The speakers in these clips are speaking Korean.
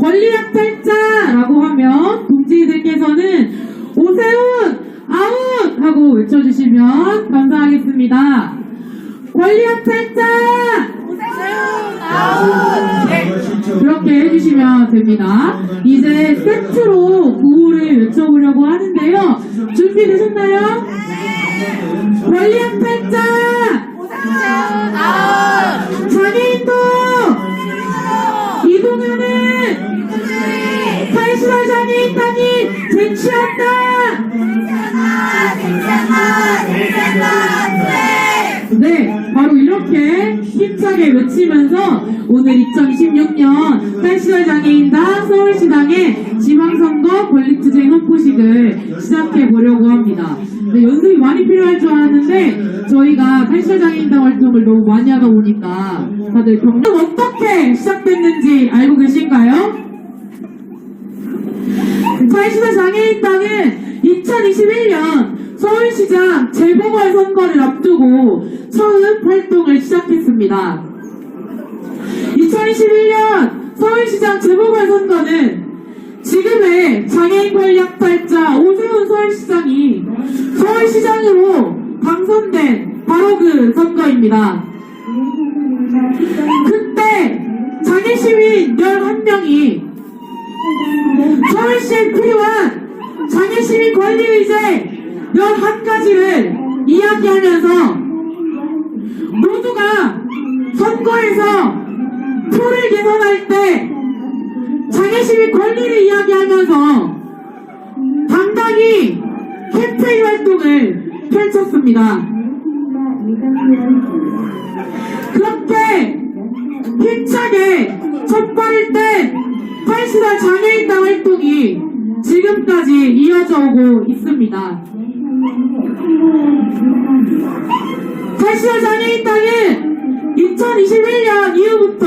권리약탈자라고 하면 동지들께서는 오세훈 아웃 하고 외쳐주시면 감사하겠습니다. 권리약탈자 그렇게 해주시면 됩니다. 이제 세트로 구호를 외쳐보려고 하는데요. 준비되셨나요? 권리약탈자 탈시설 장애인 단위 쟁취한다 네, 바로 이렇게 힘차게 외치면서 오늘 2026년 탈시설 장애인당 서울시당의 지방선거 권리투쟁 헌포식을 시작해 보려고 합니다. 네, 연습이 많이 필요할 줄 알았는데 저희가 탈시설 장애인당 활동을 너무 많이 하다 보니까 다들 경력 어떻게 시작됐는지 알고 계신가요? 탈시설 장애인당은 2021년 서울시장 재보궐 선거를 앞두고 처음 활동을 시작했습니다. 2021년 서울시장 재보궐 선거는 지금의 장애인 권리 약탈자 오세훈 서울시장이 서울시장으로 당선된 바로 그 선거입니다. 그때 장애 시민 11명이 서울시에 필요한 장애시민 권리의제 11가지를 이야기하면서 모두가 선거에서 표를 개선할 때 장애시민 권리를 이야기하면서 당당히 캠페인 활동을 펼쳤습니다. 그렇게 힘차게 첫 발을 때탈 시설 장애인당 활동이 지금까지 이어져 오고 있습니다. 탈시설 장애인당은 2021년 이후부터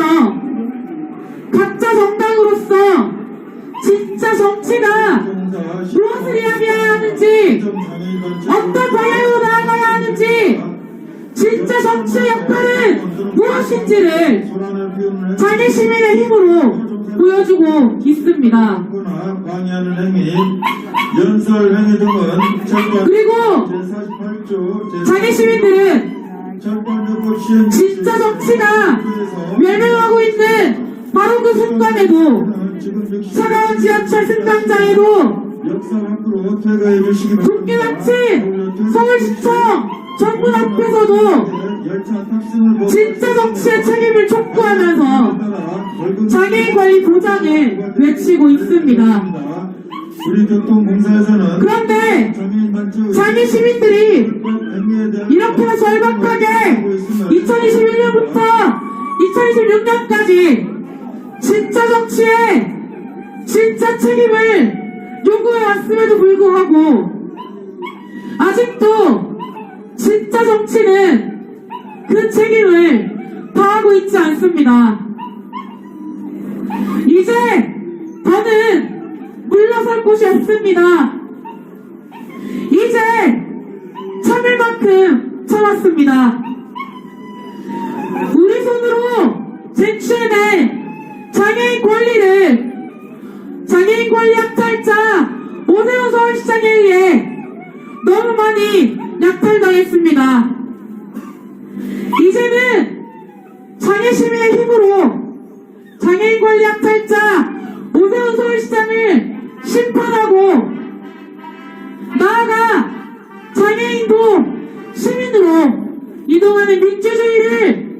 각자 정당으로서 진짜 정치가 무엇을 이야기해야 하는지 어떤 방향으로 나아가야 하는지 진짜 정치의 역할은 무엇인지를 자기 시민의 힘으로 보여주고 있습니다. 그리고 제48조 자기 시민들은 진짜 정치가 멸망하고 있는 바로 그 순간에도 차가운 지하철 승강장에도 국기같이 서울시청 정문 앞에서도 진짜 정치의 책임을 촉구하면서 따라 벌금 장애인 권리 보장을 외치고 있습니다. 그런데 장애 시민들이 이렇게 절박하게 2021년부터 2026년까지 진짜 정치에 진짜 책임을 요구해 왔음에도 불구하고 아직도 진짜 정치는 그 책임을 다하고 있지 않습니다. 이제 더는 물러설 곳이 없습니다. 이제 참을 만큼 참았습니다. 우리 손으로 쟁취해낼 장애인 권리를 장애인 권리 약탈자 오세훈 서울시장에 의해 너무 많이 약탈당했습니다. 이제는 장애 시민의 힘으로 장애인 권리 약탈자 오세훈 서울시장을 심판하고 나아가 장애인도 시민으로 이동하는 민주주의를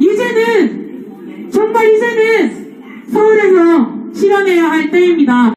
이제는 정말 이제는 서울에서 실현해야 할 때입니다.